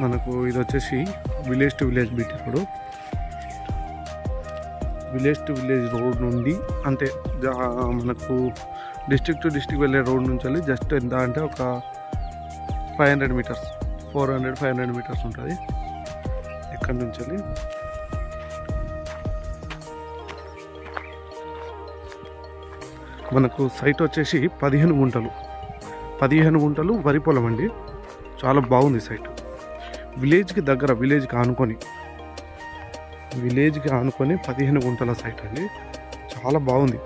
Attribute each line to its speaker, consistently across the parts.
Speaker 1: మనకు ఇది వచ్చేసి విలేజ్ టు విలేజ్ బీట్ ఇప్పుడు. విలేజ్ టు విలేజ్ రోడ్ నుండి అంటే జా- మనకు డిస్టిక్ టు డిస్టిక్ వెళ్ళే రోడ్ నుంచి వెళ్ళి జస్ట్ ఎంత అంటే ఒక five hundred metres four hundred five hundred metres ఉంటుంది. ఇక్కడ నుంచి వెళ్ళి? మనకు సైట్ వచ్చేసి పదిహేను గుంటలు. పదిహేను గుంటలు వరి పొలం అండి. చాలా బాగుంది సైట్ విలేజ్కి దగ్గర విలేజ్కి ఆనుకొని విలేజ్కి ఆనుకొని పదిహేను గుంటల సైట్ అండి. చాలా బాగుంది.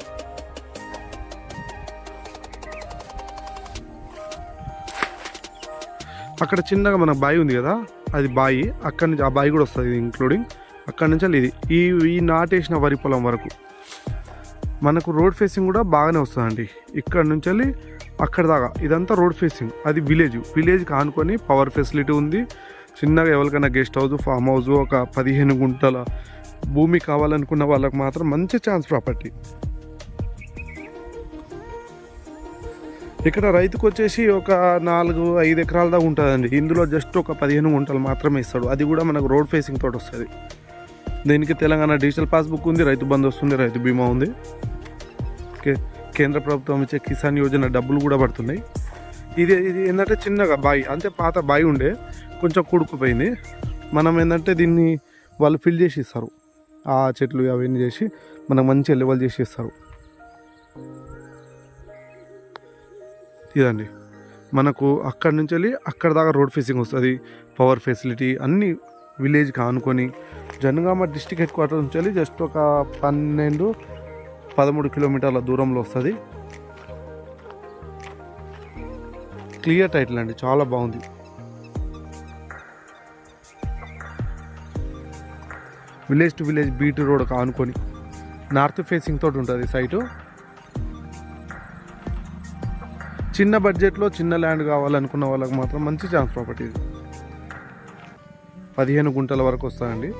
Speaker 1: అక్కడ చిన్నగా మన బావి ఉంది కదా అది బావి అక్కడి నుంచి ఆ బావి కూడా వస్తుంది ఇంక్లూడింగ్ అక్కడి నుంచి వెళ్ళి ఇది ఈ ఈ నాటేసిన వరి పొలం వరకు. మనకు రోడ్ ఫేసింగ్ కూడా బాగానే వస్తుందండి. ఇక్కడ నుంచి వెళ్ళి అక్కడ దాకా ఇదంతా రోడ్ ఫేసింగ్. అది విలేజ్. విలేజ్కి ఆనుకొని పవర్ ఫెసిలిటీ ఉంది. చిన్నగా ఎవరికైనా గెస్ట్ హౌస్ ఫామ్ హౌస్ ఒక పదిహేను గుంటల భూమి కావాలనుకున్న వాళ్ళకు మాత్రం మంచి ఛాన్స్ ప్రాపర్టీ ఇక్కడ రైతుకు వచ్చేసి ఒక నాలుగు ఐదు ఎకరాల దాకా ఉంటుందండి. ఇందులో జస్ట్ ఒక పదిహేను గుంటలు మాత్రమే ఇస్తాడు. అది కూడా మనకు రోడ్ ఫేసింగ్ తోటి వస్తుంది. దీనికి తెలంగాణ డిజిటల్ పాస్బుక్ ఉంది రైతు బంధు వస్తుంది రైతు బీమా ఉంది. కేంద్ర ప్రభుత్వం ఇచ్చే కిసాన్ యోజన డబ్బులు కూడా పడుతున్నాయి. ఇది ఇది ఏంటంటే చిన్నగా బావి అంటే పాత బావి ఉండే కొంచెం కూడుకుపోయింది. మనం ఏంటంటే దీన్ని వాళ్ళు ఫిల్ చేసి ఇస్తారు ఆ చెట్లు అవన్నీ చేసి మనకు మంచిగా లెవెల్ చేసి ఇస్తారు ఇదండి. మనకు అక్కడి నుంచి వెళ్ళి అక్కడ దాకా రోడ్ ఫేసింగ్ వస్తుంది. పవర్ ఫెసిలిటీ అన్నీ విలేజ్కి ఆనుకొని జనగామ డిస్టిక్ హెడ్ క్వార్టర్ నుంచి వెళ్ళి జస్ట్ ఒక పన్నెండు పదమూడు కిలోమీటర్ల దూరంలో వస్తుంది. క్లియర్ టైటిల్ అండి చాలా బాగుంది. Village to village BT road ఆనుకొని నార్త్ ఫేసింగ్ తోటి ఉంటుంది సైటు. చిన్న బడ్జెట్లో చిన్న ల్యాండ్ కావాలనుకున్న వాళ్ళకి మాత్రం మంచి ఛాన్స్ ప్రాపర్టీ ఇది. పదిహేను గుంటల వరకు వస్తాయండి.